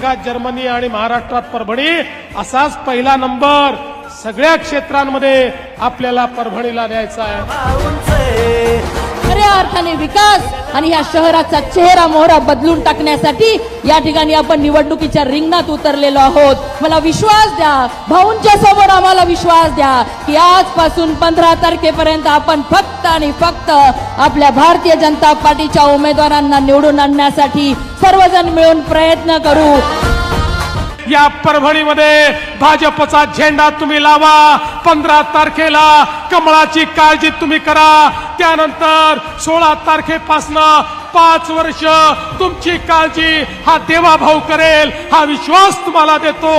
जगात जर्मनी आणि महाराष्ट्रात परभणी असाच पहिला नंबर. सगळ्या क्षेत्रांमध्ये आपल्याला परभणीला द्यायचा आहे. खऱ्या विकास आणि या शहराचा चेहरा मोहरा बदलून टाकण्यासाठी या ठिकाणी आपण निवडणुकीच्या रिंगणात उतरलेलो आहोत. मला विश्वास द्या. भाऊंच्या समोर आम्हाला विश्वास द्या की आजपासून पंधरा तारखेपर्यंत आपण फक्त आणि फक्त आपल्या भारतीय जनता पार्टीच्या उमेदवारांना निवडून आणण्यासाठी सर्वजण मिळून प्रयत्न करू. या परभणीमध्ये भाजपचा झेंडा तुम्ही लावा. पंधरा तारखेला कमळाची काळजी तुम्ही करा. त्यानंतर सोळा तारखेपासनं पाच वर्ष तुमची काळजी हा देवाभाऊ करेल हा विश्वास तुम्हाला देतो.